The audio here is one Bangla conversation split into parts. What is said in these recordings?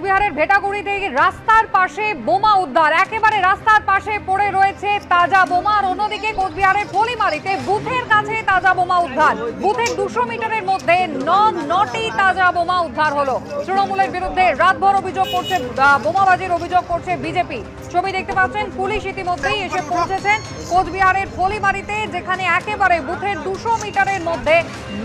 কোচবিহারের ভেটাগুড়িতে রাস্তার পাশে বোমা উদ্ধার। একেবারে রাস্তার পাশে পড়ে রয়েছে তাজা বোমা। আর অন্যদিকে কোচবিহারের পলিমারিতে বুথের কাছে তাজা বোমা উদ্ধার। বুথের দুশো মিটারের মধ্যে নটি তাজা বোমা উদ্ধার হলো। তৃণমূলের বিরুদ্ধে রাতভর অভিযোগ করছে বোমাবাজির অভিযোগ করছে বিজেপি। ছবি দেখতে পাচ্ছেন, পুলিশ ইতিমধ্যেই এসে পৌঁছেছেন কোচবিহারের পলিমারিতে যেখানে একেবারে বুথের দুশো মিটারের মধ্যে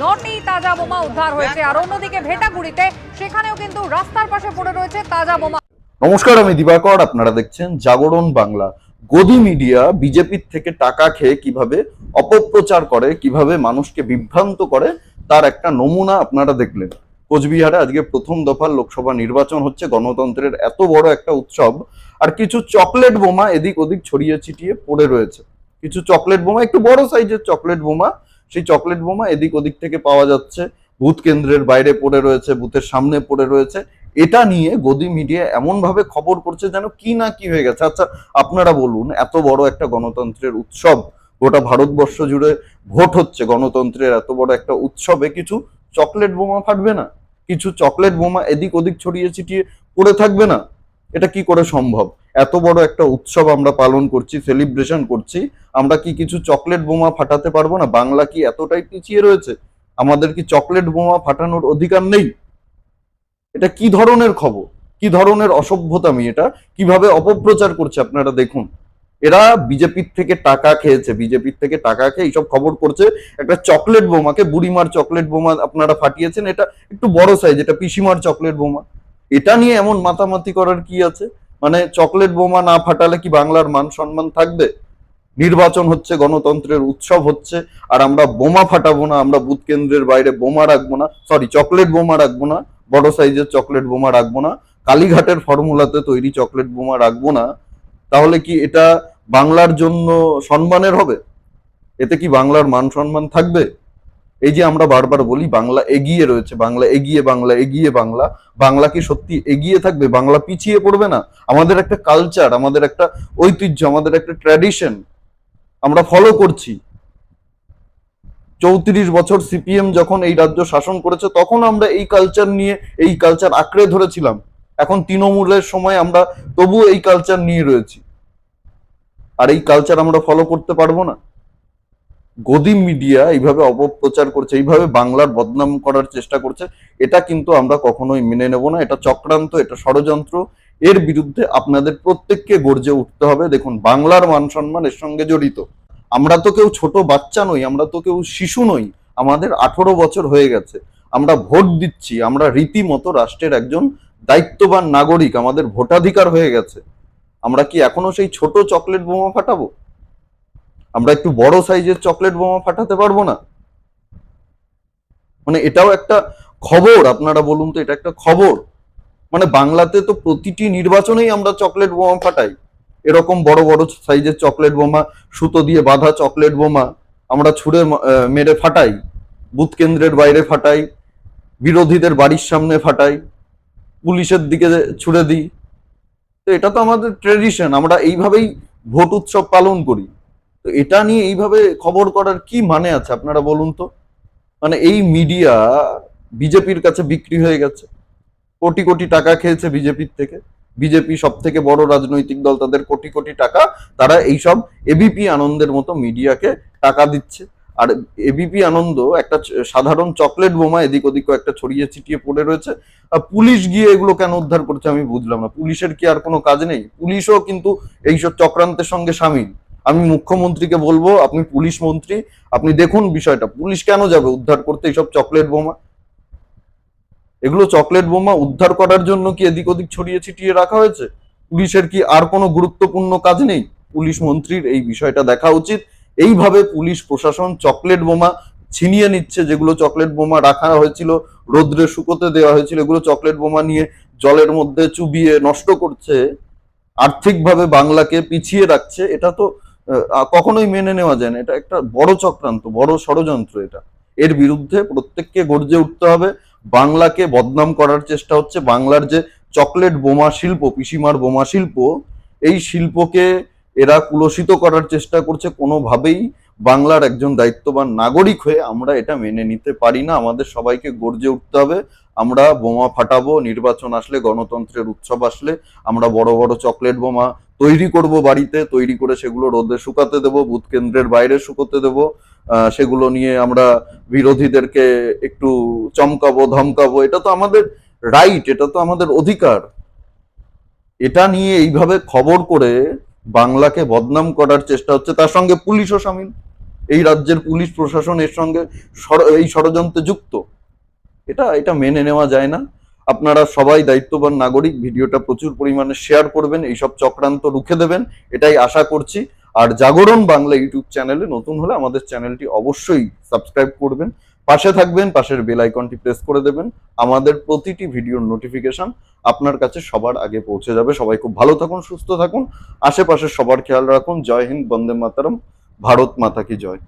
নটি তাজা বোমা উদ্ধার হয়েছে। আর অন্যদিকে ভেটাগুড়িতে, সেখানেও কিন্তু রাস্তার পাশে পড়ে রয়েছে তাজা বোমা। নমস্কার, আমি দিবাকর। আপনারা দেখছেন জাগরণ বাংলা। গদি মিডিয়া বিজেপির থেকে টাকা খেয়ে কীভাবে অপপ্রচার করে, কীভাবে মানুষকে বিভ্রান্ত করে তার একটা নমুনা আপনারা দেখলেন। কোচবিহারে আজকে প্রথম দফার লোকসভা নির্বাচন হচ্ছে, গণতন্ত্রের এত বড় একটা উৎসব। আর কিছু চকলেট বোমা এদিক ওদিক ছড়িয়ে ছিটিয়ে পড়ে রয়েছে। কিছু চকলেট বোমা, একটু বড় সাইজের চকলেট বোমা, সেই চকলেট বোমা এদিক ওদিক থেকে পাওয়া যাচ্ছে। বুথ কেন্দ্রের বাইরে পড়ে রয়েছে, বুথের সামনে পড়ে রয়েছে। এটা নিয়ে গদি মিডিয়া এমন ভাবে খবর করছে যেন কি না কি হয়ে গেছে। আচ্ছা আপনারা বলুন, এত বড় একটা গণতন্ত্রের উৎসব গোটা ভারতবর্ষ জুড়ে ভোট হচ্ছে গণতন্ত্রের এত বড় একটা উৎসবে। কিছু চকলেট বোমা ফাটবে না? কিছু চকলেট বোমা এদিক ওদিক ছড়িয়ে ছিটিয়ে পড়ে থাকবে না? এটা কি করে সম্ভব? এত বড় একটা উৎসব আমরা পালন করছি সেলিব্রেশন করছি, আমরা কি কিছু চকলেট বোমা ফাটাতে পারব না? বাংলা কি এতটাই পিছিয়ে রয়েছে? আমাদের কি চকলেট বোমা ফাটানোর অধিকার নেই? এটা কি ধরনের খবর? কি ধরনের অসভ্যতা অসভ্যতামি এটা কীভাবে অপপ্রচার করছে আপনারা দেখুন। এরা বিজেপির থেকে টাকা খেয়েছে, বিজেপির থেকে টাকা খেয়ে এইসব খবর করছে একটা চকলেট বোমাকে, বুড়িমার চকলেট বোমা আপনারা ফাটিয়েছেন, এটা একটু বড় সাইজ এটা পিসিমার চকলেট বোমা। এটা নিয়ে এমন মাতামাতি করার কি আছে? মানে চকলেট বোমা না ফাটালে কি বাংলার মান সম্মান থাকবে? নির্বাচন হচ্ছে, গণতন্ত্রের উৎসব হচ্ছে, আর আমরা বোমা ফাটাবো না, আমরা বুথ কেন্দ্রের বাইরে বোমা রাখব না সরি চকলেট বোমা রাখব না, বড় সাইজের চকলেট বোমা রাখব না, কালীঘাটের ফর্মুলাতে তৈরি চকলেট বোমা রাখব না, তাহলে কি এটা বাংলার জন্য সম্মানের হবে? এতে কি বাংলার মান সম্মান থাকবে? এই যে আমরা বারবার বলি, বাংলা এগিয়ে রয়েছে, বাংলা এগিয়ে বাংলা এগিয়ে, বাংলা। বাংলা কি সত্যি এগিয়ে থাকবে? বাংলা পিছিয়ে পড়বে না? আমাদের একটা কালচার আমাদের একটা ঐতিহ্য, আমাদের একটা ট্র্যাডিশন আমরা ফলো করছি। চৌত্রিশ বছর সিপিএম যখন এই রাজ্য শাসন করেছে, তখন আমরা এই কালচার নিয়ে, এই কালচার আঁকড়ে ধরেছিলাম। এখন তৃণমূলের সময় আমরা তবু এই কালচার নিয়ে রয়েছি। আর এই কালচার আমরা ফলো করতে পারব না। গদি মিডিয়া এইভাবে অপপ্রচার করছে, এইভাবে বাংলার বদনাম করার চেষ্টা করছে, এটা কিন্তু আমরা কখনোই মেনে নেব না। এটা চক্রান্ত, এটা ষড়যন্ত্র। এর বিরুদ্ধে আপনাদের প্রত্যেককে গর্জে উঠতে হবে। দেখুন, বাংলার মান সম্মান এর সঙ্গে জড়িত। আমরা তো কেউ ছোট বাচ্চা নই, আমরা তো কেউ শিশু নই। আমাদের আঠেরো বছর হয়ে গেছে। আমরা ভোট দিচ্ছি, আমরা রীতিমতো রাষ্ট্রের একজন দায়িত্ববান নাগরিক, আমাদের ভোটাধিকার হয়ে গেছে। আমরা কি এখনও সেই ছোট চকলেট বোমা ফাটাবো? আমরা একটু বড় সাইজের চকলেট বোমা ফাটাতে পারব না? মানে এটাও একটা খবর, আপনারা বলুন তো এটা একটা খবর। মানে বাংলাতে তো প্রতিটি নির্বাচনেই আমরা চকলেট বোমা ফাটাই। এরকম বড় বড় সাইজের চকলেট বোমা, সুতো দিয়ে বাঁধা চকলেট বোমা আমরা ছুঁড়ে মেরে ফাটাই। বুথ কেন্দ্রের বাইরে ফাটাই। বিরোধীদের বাড়ির সামনে ফাটাই। পুলিশের দিকে ছুড়ে দিই। তো এটা তো আমাদের ট্রেডিশন আমরা এইভাবেই ভোট উৎসব পালন করি। তো এটা নিয়ে এইভাবে খবর করার কি মানে আছে, আপনারা বলুন তো? মানে এই মিডিয়া বিজেপির কাছে বিক্রি হয়ে গেছে। কোটি কোটি টাকা খেয়েছে বিজেপির থেকে। বিজেপি সব থেকে বড় রাজনৈতিক দল, তাদের কোটি কোটি টাকা, তারা এইসব এবিপি আনন্দের মতো মিডিয়াকে টাকা দিচ্ছে। আর এবিপি আনন্দ একটা সাধারণ চকলেট বোমা এদিক ওদিক একটা ছড়িয়ে ছিটিয়ে পড়ে রয়েছে। আর পুলিশ গিয়ে এগুলো কেন উদ্ধার করছে আমি বুঝলাম না। পুলিশের কি আর কোনো কাজ নেই? পুলিশও কিন্তু এইসব চক্রান্তের সঙ্গে সামিল। আমি মুখ্যমন্ত্রীকে বলব, আপনি পুলিশ মন্ত্রী, আপনি দেখুন বিষয়টা। পুলিশ কেন যাবে উদ্ধার করতে এইসব চকলেট বোমা? এগুলো চকলেট বোমা উদ্ধার করার জন্য কি এদিক ওদিক ছড়িয়ে ছিটিয়ে রাখা হয়েছে? পুলিশের কি আর কোনো গুরুত্বপূর্ণ কাজ নেই? পুলিশ মন্ত্রীর এই বিষয়টা দেখা উচিত। এইভাবে পুলিশ, প্রশাসন চকলেট বোমা ছিনিয়ে নিচ্ছে, যেগুলো চকলেট বোমা রাখা হয়েছিল, রোদ্রে শুকোতে দেওয়া হয়েছিল, এগুলো চকলেট বোমা নিয়ে জলের মধ্যে চুবিয়ে নষ্ট করছে, আর্থিকভাবে বাংলাকে পিছিয়ে রাখছে, এটা তো কখনোই মেনে নেওয়া যায় না, এটা একটা বড় চক্রান্ত, বড় ষড়যন্ত্র এটা। এর বিরুদ্ধে প্রত্যেককে গর্জে উঠতে হবে, বাংলাকে বদনাম করার চেষ্টা হচ্ছে, বাংলার যে চকলেট বোমা শিল্প, পিসিমার বোমা শিল্প, এই শিল্পকে এরা কুলসিত করার চেষ্টা করছে, কোনোভাবেই বাংলার একজন দায়িত্ববান নাগরিক হয়ে আমরা এটা মেনে নিতে পারি না। আমাদের সবাইকে গর্জে উঠতে হবে। আমরা বোমা ফাটাবো, নির্বাচন আসলে, গণতন্ত্রের উৎসব আসলে, আমরা বড় বড় চকলেট বোমা তৈরি করব বাড়িতে, তৈরি করে সেগুলো রোদে শুকাতে দেবো, বুথ কেন্দ্রের বাইরে শুকোতে দেবো সেগুলো নিয়ে আমরা বিরোধীদেরকে একটু চমকাবো, ধমকাবো, এটা তো আমাদের রাইট এটা তো আমাদের অধিকার। এটা নিয়ে এইভাবে খবর করে বাংলাকে বদনাম করার চেষ্টা হচ্ছে, তার সঙ্গে পুলিশও সামিল। এই রাজ্যের পুলিশ প্রশাসন এর সঙ্গে এই ষড়যন্ত্রে যুক্ত। এটা এটা মেনে নেওয়া যায় না। আপনারা সবাই দায়িত্ববান নাগরিক, ভিডিওটা প্রচুর পরিমাণে শেয়ার করবেন, এইসব চক্রান্ত রুখে দেবেন, এটাই আশা করছি। আর জাগরণ বাংলা ইউটিউব চ্যানেলে নতুন হলে আমাদের চ্যানেলটি অবশ্যই সাবস্ক্রাইব করবেন। পাশে থাকবেন, পাশের বেল আইকনটি প্রেস করে দেবেন। আমাদের প্রতিটি ভিডিওর নোটিফিকেশন আপনার কাছে সবার আগে পৌঁছে যাবে। সবাই খুব ভালো থাকুন, সুস্থ থাকুন। আশেপাশে সবার খেয়াল রাখুন। জয় হিন্দ, বন্দে মাতারম, ভারত মাতা কি জয়।